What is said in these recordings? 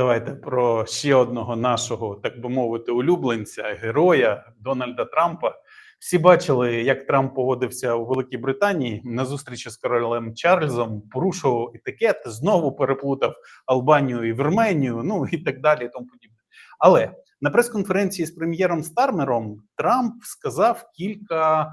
давайте про ще одного нашого, так би мовити, улюбленця, героя Дональда Трампа. Всі бачили, як Трамп поводився у Великій Британії на зустрічі з королем Чарльзом, порушував етикет, знову переплутав Албанію і Вірменію, ну і так далі, і тому подібне. Але на прес-конференції з прем'єром Стармером Трамп сказав кілька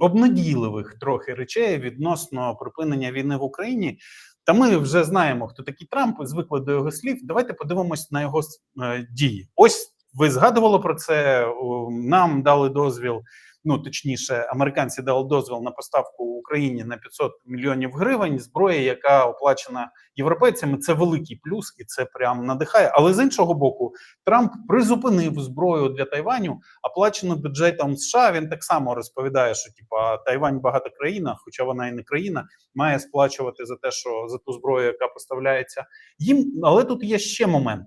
обнадійливих трохи речей відносно припинення війни в Україні. Та ми вже знаємо, хто такий Трамп, звикли до його слів. Давайте подивимось на його е, дії. Ось ви згадували про це. Нам дали дозвіл. Ну точніше, американці дали дозвіл на поставку Україні на 500 мільйонів гривень зброї, яка оплачена європейцями. Це великий плюс, і це прям надихає. Але з іншого боку, Трамп призупинив зброю для Тайваню, оплачену бюджетом США. Він так само розповідає, що типа Тайвань багата країна, хоча вона і не країна, має сплачувати за те, що за ту зброю, яка поставляється їм. Але тут є ще момент.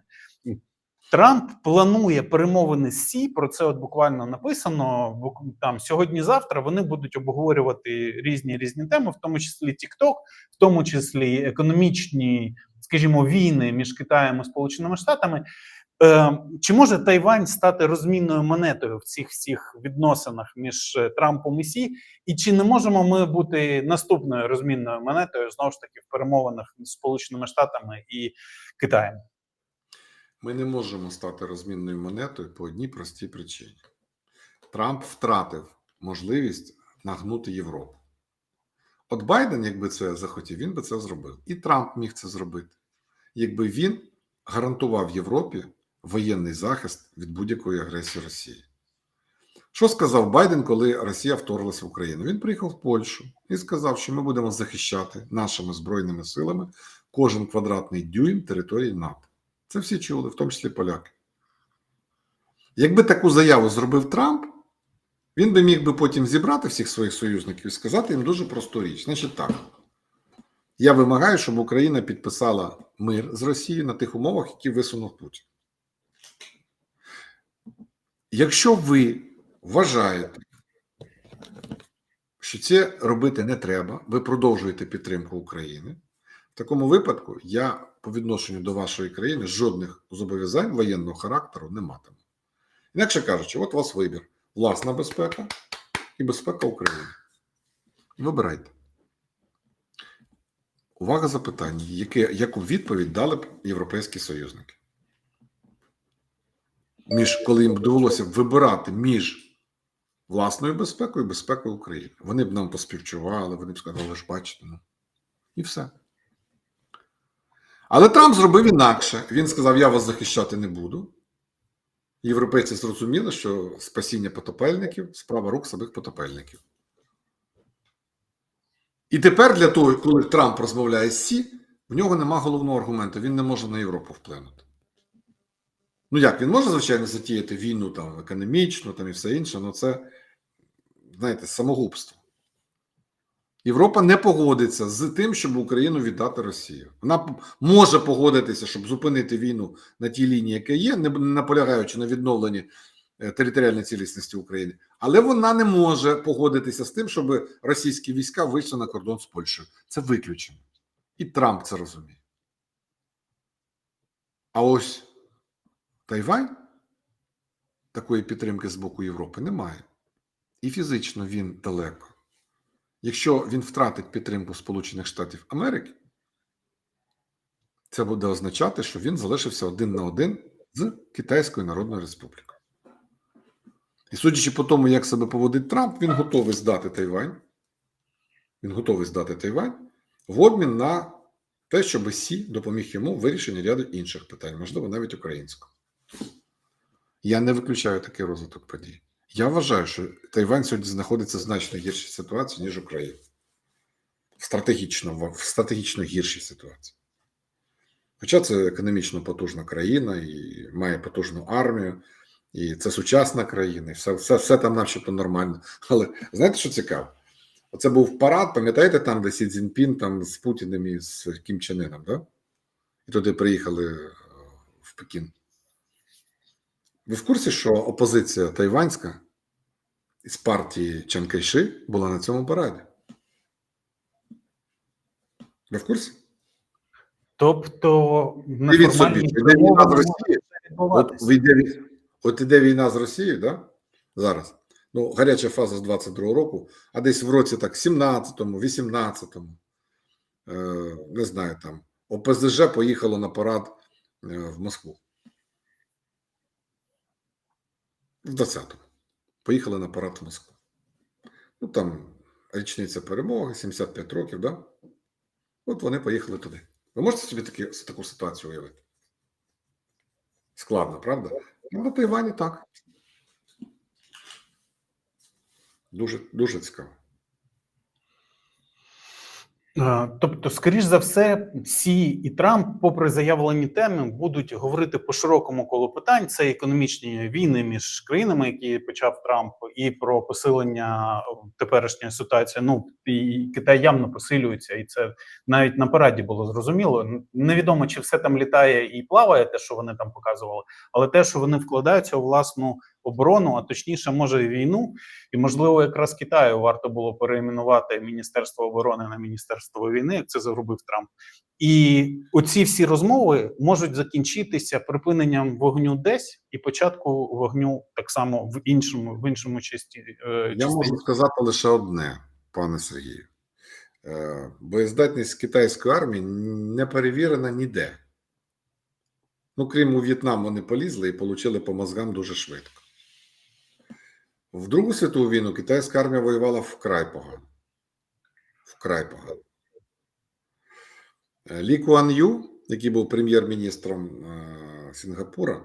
Трамп планує перемовини з Сі. Про це от буквально написано. Там сьогодні-завтра вони будуть обговорювати різні різні теми, в тому числі TikTok, в тому числі економічні, скажімо, війни між Китаєм і Сполученими Штатами. Е, чи може Тайвань стати розмінною монетою в цих всіх відносинах між е, Трампом і Сі? І чи не можемо ми бути наступною розмінною монетою знову ж таки в перемовинах між Сполученими Штатами і Китаєм? Ми не можемо стати розмінною монетою по одній простій причині. Трамп втратив можливість нагнути Європу. От Байден, якби це захотів, він би це зробив. І Трамп міг це зробити, якби він гарантував Європі воєнний захист від будь-якої агресії Росії. Що сказав Байден, коли Росія вторглася в Україну? Він приїхав в Польщу і сказав, що ми будемо захищати нашими збройними силами кожен квадратний дюйм території НАТО. Це всі чули, в тому числі поляки. Якби таку заяву зробив Трамп, він би міг би потім зібрати всіх своїх союзників і сказати їм дуже просту річ. Значить так, я вимагаю, щоб Україна підписала мир з Росією на тих умовах, які висунув Путін. Якщо ви вважаєте, що це робити не треба, ви продовжуєте підтримку України. В такому випадку я по відношенню до вашої країни жодних зобов'язань воєнного характеру не матиму. Інакше кажучи, от у вас вибір: власна безпека і безпека України. Вибирайте. Увага запитання, яке, яку відповідь дали б європейські союзники? Між, коли їм довелося вибирати між власною безпекою і безпекою України. Вони б нам поспівчували, вони б сказали, ж бачите, ну. І все. Але Трамп зробив інакше. Він сказав: Я вас захищати не буду. Європейці зрозуміли, що спасіння потопельників справа рук самих потопельників. І тепер для того, коли Трамп розмовляє з Сі, в нього нема головного аргументу. Він не може на Європу вплинути. Ну як, він може, звичайно, затіяти війну там економічну там і все інше, але це, знаєте, самогубство. Європа не погодиться з тим, щоб Україну віддати Росію. Вона може погодитися, щоб зупинити війну на тій лінії, яка є, не наполягаючи на відновленні е, територіальної цілісності України, але вона не може погодитися з тим, щоб російські війська вийшли на кордон з Польщею. Це виключено. І Трамп це розуміє. А ось Тайвань такої підтримки з боку Європи немає. І фізично він далеко. Якщо він втратить підтримку Сполучених Штатів Америки, це буде означати, що він залишився один на один з Китайською Народною Республікою. І судячи по тому, як себе поводить Трамп, він готовий здати Тайвань. Він готовий здати Тайвань в обмін на те, щоб Сі допоміг йому в вирішенні ряду інших питань, можливо, навіть українського. Я не виключаю такий розвиток подій. Я вважаю, що Тайвань сьогодні знаходиться в значно гіршій ситуації, ніж Україна. Стратегічно, в стратегічно гіршій ситуації. Хоча це економічно потужна країна і має потужну армію, і це сучасна країна, і все, все, все там начебто нормально. Але знаєте, що цікаво? Оце був парад, пам'ятаєте, там, де Сі Цзіньпін там з Путіним і з Кім Чен Іном, да? І туди приїхали е, в Пекін. Ви в курсі, що опозиція тайванська із партії Чан Кайши була на цьому параді? Ви в курсі? Тобто Дивіть собі, йде війна з Росією. От іде війна з Росією, да? зараз. Ну, гаряча фаза з 22-го року, а десь в році так 17-му, 18-му, е, не знаю, там, ОПЗЖ поїхало на парад е, в Москву. В 20-му. Поїхали на парад в Москву. Ну, там річниця перемоги, 75 років, да? От вони поїхали туди. Ви можете собі такі, таку ситуацію уявити? Складно, правда? Ну, на Тайвані так. Дуже, дуже цікаво. Е, Тобто, скоріш за все, Сі і Трамп, попри заявлені теми, будуть говорити по широкому колу питань. Це економічні війни між країнами, які почав Трамп, і про посилення теперішньої ситуації. Ну і Китай явно посилюється, і це навіть на параді було зрозуміло. Невідомо чи все там літає і плаває, те, що вони там показували, але те, що вони вкладаються у власну оборону, а точніше, може, і війну. І можливо, якраз Китаю варто було перейменувати Міністерство оборони на Міністерство війни, як це зробив Трамп. І оці всі розмови можуть закінчитися припиненням вогню десь і початку вогню так само в іншому в іншому часті. е, Я можу сказати лише одне, пане Сергію. Е, Боєздатність китайської армії не перевірена ніде. Ну, крім у В'єтнам, вони полізли і отримали по мозгам дуже швидко. В Другу світову війну китайська армія воювала вкрай погано. Вкрай погано. Е, Лі Куан Ю, який був прем'єр-міністром е, Сінгапура,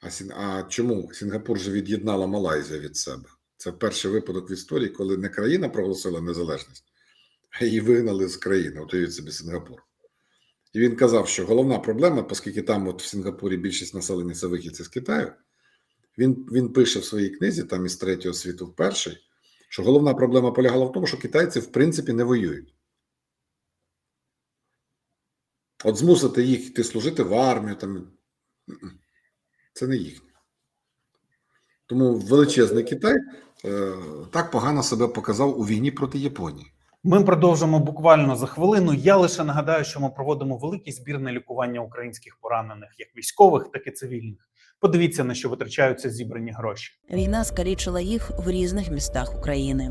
а, Сін... а чому Сінгапур же від'єднала Малайзію від себе? Це перший випадок в історії, коли не країна проголосила незалежність, а її вигнали з країни. От собі Сінгапур. І він казав, що головна проблема, оскільки там от в Сінгапурі більшість населення це вихідці з Китаю, він, він пише в своїй книзі, там із третього світу в перший, що головна проблема полягала в тому, що китайці в принципі не воюють. От змусити їх йти служити в армію, там, це не їхнє. Тому величезний Китай е, так погано себе показав у війні проти Японії. Ми продовжимо буквально за хвилину. Я лише нагадаю, що ми проводимо великий збір на лікування українських поранених, як військових, так і цивільних. Подивіться на що витрачаються зібрані гроші. Війна скалічила їх в різних містах України.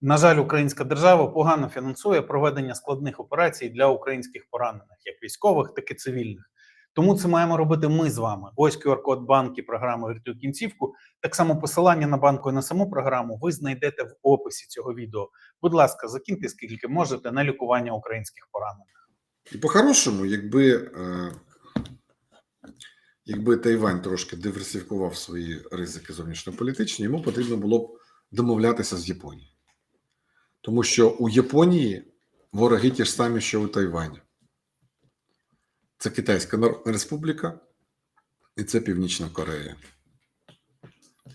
На жаль, українська держава погано фінансує проведення складних операцій для українських поранених, як військових, так і цивільних. Тому це маємо робити ми з вами. Ось QR-код банки програми «Врятуй кінцівку. Так само посилання на банку і на саму програму ви знайдете в описі цього відео. Будь ласка, закиньте скільки можете на лікування українських поранених. І по-хорошому, якби, е, якби Тайвань трошки диверсифікував свої ризики зовнішньополітичні, йому потрібно було б домовлятися з Японією. Тому що у Японії вороги ті ж самі, що у Тайвані. Це Китайська Народна Республіка і це Північна Корея.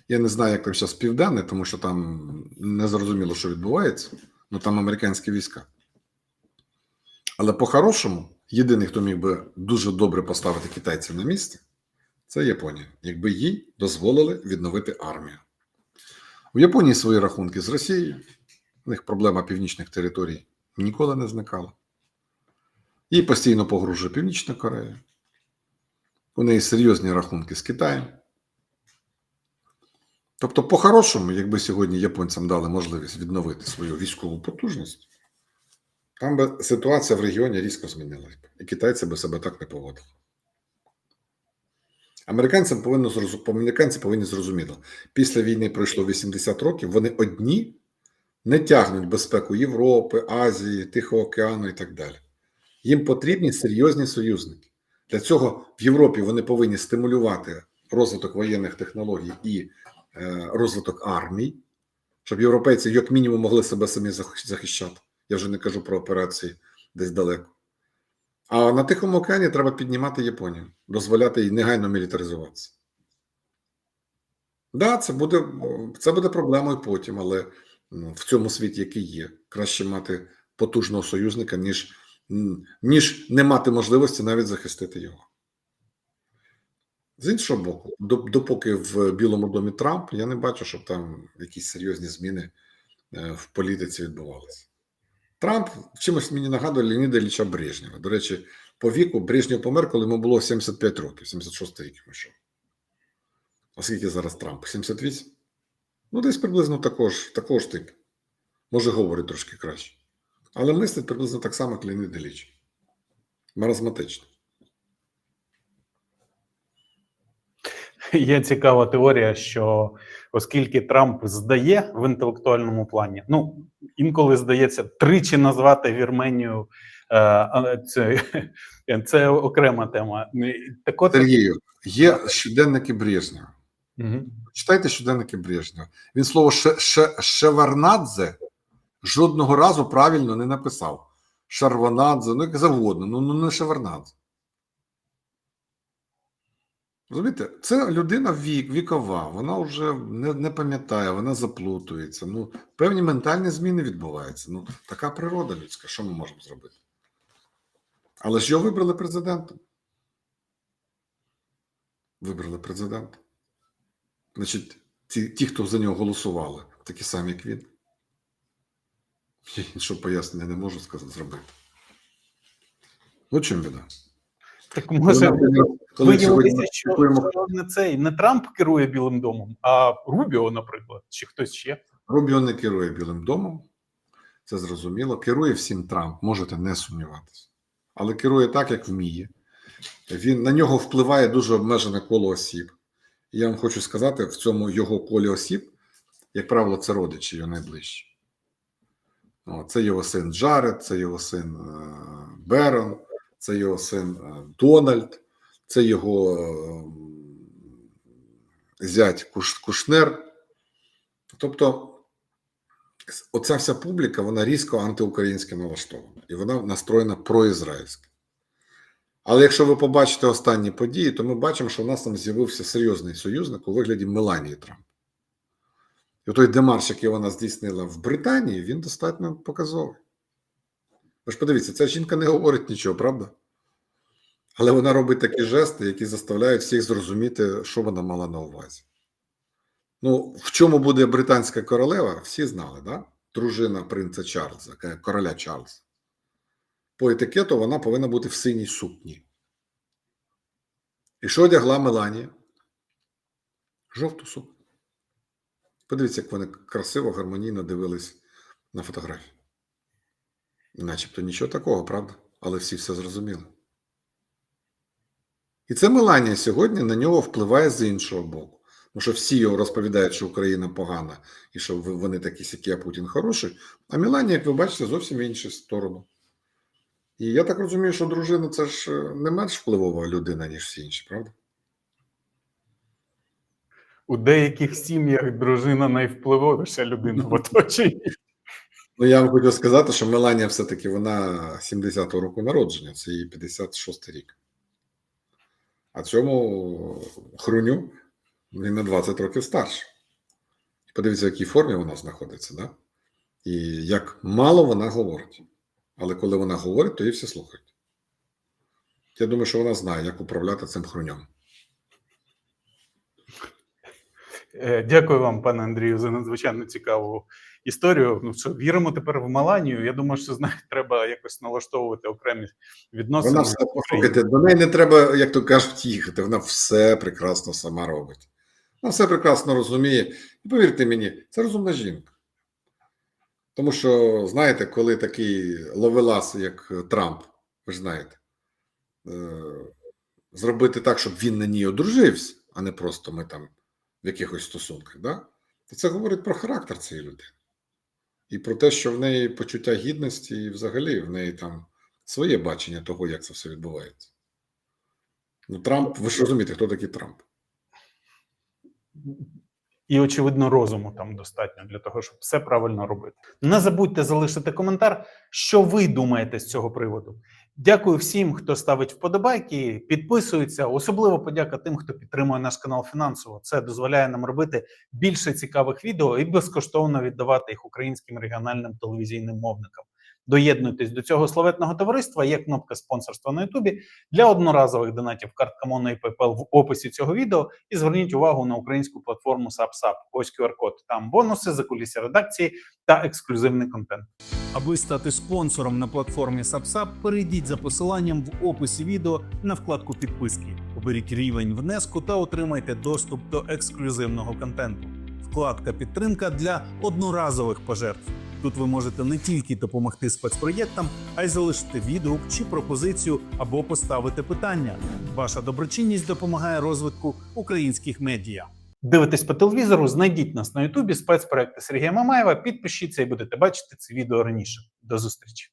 Я не знаю, як там зараз південне, тому що там не зрозуміло, що відбувається, але там американські війська. Але по-хорошому, єдиний, хто міг би дуже добре поставити китайців на місце, це Японія, якби їй дозволили відновити армію. У Японії свої рахунки з Росією, у них проблема північних територій ніколи не зникала. Їй постійно погрожує Північна Корея. У неї серйозні рахунки з Китаєм. Тобто, по-хорошому, якби сьогодні японцям дали можливість відновити свою військову потужність, там би ситуація в регіоні різко змінилась б, і китайці би себе так не поводили. Американцям повинно американці повинні зрозуміти, після війни пройшло 80 років, вони одні не тягнуть безпеку Європи, Азії, Тихого океану і так далі. Їм потрібні серйозні союзники. Для цього в Європі вони повинні стимулювати розвиток воєнних технологій і е, розвиток армій, щоб європейці, як мінімум, могли себе самі захищати. Я вже не кажу про операції десь далеко. А на Тихому океані треба піднімати Японію, дозволяти їй негайно мілітаризуватися. Так, да, це буде, це буде проблемою потім, але в цьому світі, який є, краще мати потужного союзника, ніж, ніж не мати можливості навіть захистити його. З іншого боку, допоки в Білому домі Трамп, я не бачу, щоб там якісь серйозні зміни е, в політиці відбувалися. Трамп чимось мені нагадує Леоніда Ілліча Брежнєва. До речі, по віку Брежнєв помер, коли йому було 75 років, 76 рік йому йшов. А скільки зараз Трамп? 78? Ну, десь приблизно також, також тип. Може, говорить трошки краще. Але мислить приблизно так само, як Леонід Ілліч. Маразматично. Є цікава теорія, що оскільки Трамп здає в інтелектуальному плані, ну інколи здається тричі назвати Вірменію. е, Це, це окрема тема. Так от, Сергію, є щоденники Брежнєва. Мгм. Читайте щоденники Брежнєва. Він слово ше, ше, Шеварнадзе жодного разу правильно не написав. Шарванадзе, ну як завгодно, ну, ну не Шеварнадзе. Розумієте, це людина вік, вікова, вона вже не, не пам'ятає, вона заплутується. Ну, певні ментальні зміни відбуваються. Ну, така природа людська, що ми можемо зробити? Але ж його вибрали президентом. Вибрали президента. Значить, ті, ті, хто за нього голосували, такі самі, як він. Я іншого пояснення не можу сказати зробити. Ну, чим біда? Так може сьогодні що, що не цей не Трамп керує Білим домом, а Рубіо, наприклад, чи хтось ще. Рубіо не керує Білим домом, це зрозуміло. Керує всім Трамп, можете не сумніватися. Але керує так, як вміє. Він на нього впливає дуже обмежене коло осіб. Я вам хочу сказати, в цьому його колі осіб, як правило, це родичі його найближчі. Це його син Джаред, це його син е, Берон, це його син е, Дональд, це його е, зять Куш, Кушнер. Тобто, оця вся публіка, вона різко антиукраїнськи налаштована, і вона настроєна проізраїльськи. Але якщо ви побачите останні події, то ми бачимо, що в нас там з'явився серйозний союзник у вигляді Меланії Трамп. І той демарш, який вона здійснила в Британії, він достатньо показовий. Ви ж подивіться, ця жінка не говорить нічого, правда? Але вона робить такі жести, які заставляють всіх зрозуміти, що вона мала на увазі. Ну, в чому буде британська королева, всі знали, да? Дружина принца Чарльза, короля Чарльза. По етикету вона повинна бути в синій сукні. І що одягла Меланія? Жовту сукню. Подивіться, як вони красиво, гармонійно дивились на фотографії. Начебто нічого такого, правда? Але всі все зрозуміли. І це Меланія сьогодні на нього впливає з іншого боку. Тому що всі його розповідають, що Україна погана і що вони такі сякі, а Путін хороший. А Меланія, як ви бачите, зовсім в іншу сторону. І я так розумію, що дружина це ж е, не менш впливова людина, ніж всі інші, правда? У деяких сім'ях дружина найвпливовіша людина в оточенні. Ну, я вам хочу сказати, що Меланія все-таки вона 70-го року народження, це її 56 й рік. А цьому хруню він на 20 років старше. Подивіться, в якій формі вона знаходиться, да? і як мало вона говорить. Але коли вона говорить, то її всі слухають. Я думаю, що вона знає, як управляти цим хрунем. Е, Дякую вам, пане Андрію, за надзвичайно цікаву історію. Ну що віримо тепер в Маланію. Я думаю, що знаєте, треба якось налаштовувати окремі відносини. Вона все послухайте, до неї не треба, як то кажуть, їхати. Вона все прекрасно сама робить. Вона все прекрасно розуміє. І повірте мені, це розумна жінка. Тому що, знаєте, коли такий ловелас, як Трамп, ви знаєте, е, зробити так, щоб він на ній одружився, а не просто ми там в якихось стосунках, да? то це говорить про характер цієї людини. І про те, що в неї почуття гідності, і взагалі в неї там своє бачення того, як це все відбувається. Ну, Трамп, ви ж розумієте, хто такий Трамп? І, очевидно, розуму там достатньо для того, щоб все правильно робити. Не забудьте залишити коментар, що ви думаєте з цього приводу. Дякую всім, хто ставить вподобайки, підписується. Особливо подяка тим, хто підтримує наш канал фінансово. Це дозволяє нам робити більше цікавих відео і безкоштовно віддавати їх українським регіональним телевізійним мовникам. Доєднуйтесь до цього славетного товариства. Є кнопка спонсорства на Ютубі для одноразових донатів картка Моно і PayPal в описі цього відео. І зверніть увагу на українську платформу SubSub. Ось QR-код. Там бонуси, закулісся редакції та ексклюзивний контент. Аби стати спонсором на платформі SubSub, перейдіть за посиланням в описі відео на вкладку підписки. Оберіть рівень внеску та отримайте доступ до ексклюзивного контенту. Вкладка підтримка для одноразових пожертв. Тут ви можете не тільки допомогти спецпроєктам, а й залишити відгук чи пропозицію або поставити питання. Ваша доброчинність допомагає розвитку українських медіа. Дивитесь по телевізору, знайдіть нас на Ютубі спецпроекти Сергія Мамаєва. Підпишіться і будете бачити це відео раніше. До зустрічі.